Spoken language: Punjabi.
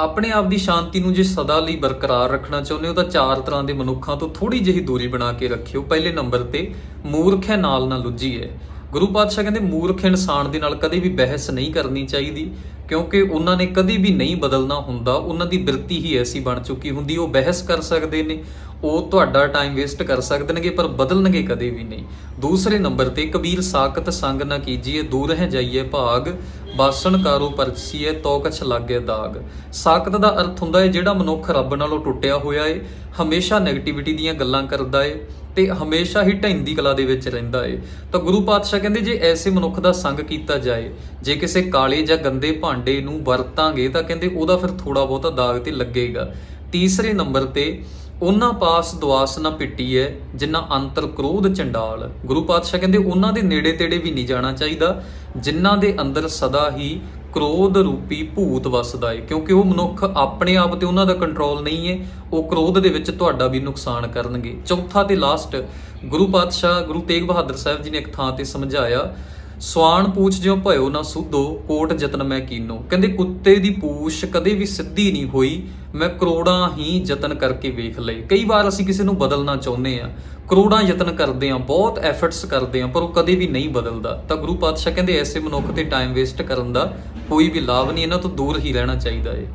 ਆਪਣੇ ਆਪ ਦੀ ਸ਼ਾਂਤੀ ਨੂੰ ਜੇ ਸਦਾ ਲਈ ਬਰਕਰਾਰ ਰੱਖਣਾ ਚਾਹੁੰਦੇ ਹੋ ਤਾਂ ਚਾਰ ਤਰ੍ਹਾਂ ਦੇ ਮਨੁੱਖਾਂ ਤੋਂ ਥੋੜੀ ਜਿਹੀ ਦੂਰੀ ਬਣਾ ਕੇ ਰੱਖਿਓ। ਪਹਿਲੇ ਨੰਬਰ ਤੇ ਮੂਰਖ ਹੈ, ਨਾਲ ਨਾ ਲੁੱਝੀਏ ਗੁਰੂ ਪਾਤਸ਼ਾਹ ਕਹਿੰਦੇ, ਮੂਰਖ ਇਨਸਾਨ ਦੇ ਨਾਲ ਕਦੇ ਵੀ ਬਹਿਸ ਨਹੀਂ ਕਰਨੀ ਚਾਹੀਦੀ, ਕਿਉਂਕਿ ਉਹਨਾਂ ਨੇ ਕਦੇ ਵੀ ਨਹੀਂ ਬਦਲਣਾ ਹੁੰਦਾ। ਉਹਨਾਂ ਦੀ ਬਿਰਤੀ ਹੀ ਐਸੀ ਬਣ ਚੁੱਕੀ ਹੁੰਦੀ, ਉਹ ਬਹਿਸ ਕਰ ਸਕਦੇ ਨੇ, ਉਹ ਤੁਹਾਡਾ ਟਾਈਮ ਵੇਸਟ ਕਰ ਸਕਦੇ ਨੇਗੇ, ਪਰ ਬਦਲਣਗੇ ਕਦੇ ਵੀ ਨਹੀਂ। ਦੂਸਰੇ ਨੰਬਰ ਤੇ, ਕਬੀਰ ਸਾਖਤ ਸੰਗ ਨਾ ਕੀਜੀਏ, ਦੂਰ ਹੈ ਜਾਈਏ ਭਾਗ ਬਾਸਣ ਕਾਰੋ ਪਰਸੀਏ ਤੋ ਕਛ ਲਾਗੇ ਦਾਗ। ਸਾਖਤ ਦਾ ਅਰਥ ਹੁੰਦਾ ਹੈ ਜਿਹੜਾ ਮਨੁੱਖ ਰੱਬ ਨਾਲੋਂ ਟੁੱਟਿਆ ਹੋਇਆ ਏ, ਹਮੇਸ਼ਾ ਨੈਗੇਟਿਵਿਟੀ ਦੀਆਂ ਗੱਲਾਂ ਕਰਦਾ ਏ ਤੇ ਹਮੇਸ਼ਾ ਹੀ ਢੈਂਦੀ ਕਲਾ ਦੇ ਵਿੱਚ ਰਹਿੰਦਾ ਏ। ਤਾਂ ਗੁਰੂ ਪਾਤਸ਼ਾਹ ਕਹਿੰਦੇ ਜੇ ਐਸੇ ਮਨੁੱਖ ਦਾ ਸੰਗ ਕੀਤਾ ਜਾਏ, ਜੇ ਕਿਸੇ ਕਾਲੇ ਜਾਂ ਗੰਦੇ ਭਾਂਡੇ ਨੂੰ ਵਰਤਾਂਗੇ ਤਾਂ ਕਹਿੰਦੇ ਉਹਦਾ ਫਿਰ ਥੋੜਾ ਬਹੁਤਾ ਦਾਗ ਤੇ ਲੱਗੇਗਾ। ਤੀਸਰੇ ਨੰਬਰ ਤੇ, ਉਹਨਾਂ ਪਾਸ ਦੁਆਸ ਨਾ ਪਿੱਟੀ ਹੈ ਜਿਨ੍ਹਾਂ ਅੰਤਰ ਕ੍ਰੋਧ ਚੰਡਾਲ। ਗੁਰੂ ਪਾਤਸ਼ਾਹ ਕਹਿੰਦੇ ਉਹਨਾਂ ਦੇ ਨੇੜੇ ਤੇੜੇ ਵੀ ਨਹੀਂ ਜਾਣਾ ਚਾਹੀਦਾ ਜਿਨ੍ਹਾਂ ਦੇ ਅੰਦਰ ਸਦਾ ਹੀ ਕ੍ਰੋਧ ਰੂਪੀ ਭੂਤ ਵੱਸਦਾ ਏ, ਕਿਉਂਕਿ ਉਹ ਮਨੁੱਖ ਆਪਣੇ ਆਪ ਤੇ ਉਹਨਾਂ ਦਾ ਕੰਟਰੋਲ ਨਹੀਂ ਹੈ ਉਹ ਕ੍ਰੋਧ ਦੇ ਵਿੱਚ ਤੁਹਾਡਾ ਵੀ ਨੁਕਸਾਨ ਕਰਨਗੇ। ਚੌਥਾ ਤੇ ਲਾਸਟ ਗੁਰੂ ਪਾਤਸ਼ਾਹ ਗੁਰੂ ਤੇਗ ਬਹਾਦਰ ਸਾਹਿਬ ਜੀ ਨੇ ਇੱਕ ਥਾਂ ਤੇ ਸਮਝਾਇਆ ਸਵਾਨ ਪੂਛ ਜਿਉ ਭਇਓ ਨਾ ਸੁਧੋ, ਕੋਟ ਜਤਨ ਮੈਂ ਕੀਨੋ। ਕਹਿੰਦੇ, ਕੁੱਤੇ ਦੀ ਪੂਛ ਕਦੇ ਵੀ ਸਿੱਧੀ ਨਹੀਂ ਹੋਈ, ਮੈਂ ਕਰੋੜਾਂ ਹੀ ਯਤਨ ਕਰਕੇ ਵੇਖ ਲਏ। ਕਈ ਵਾਰ ਅਸੀਂ ਕਿਸੇ ਨੂੰ ਬਦਲਣਾ ਚਾਹੁੰਦੇ ਆ ਕਰੋੜਾਂ ਯਤਨ ਕਰਦੇ ਆ ਬਹੁਤ ਐਫਰਟਸ ਕਰਦੇ ਆ ਪਰ ਉਹ ਕਦੇ ਵੀ ਨਹੀਂ ਬਦਲਦਾ। ਤਾਂ ਗੁਰੂ ਪਾਤਸ਼ਾਹ ਕਹਿੰਦੇ, ਐਸੇ ਮਨੁੱਖ ਤੇ ਟਾਈਮ ਵੇਸਟ ਕਰਨ ਦਾ ਕੋਈ ਵੀ ਲਾਭ ਨਹੀਂ, ਇਹਨਾਂ ਤੋਂ ਦੂਰ ਹੀ ਰਹਿਣਾ ਚਾਹੀਦਾ ਏ।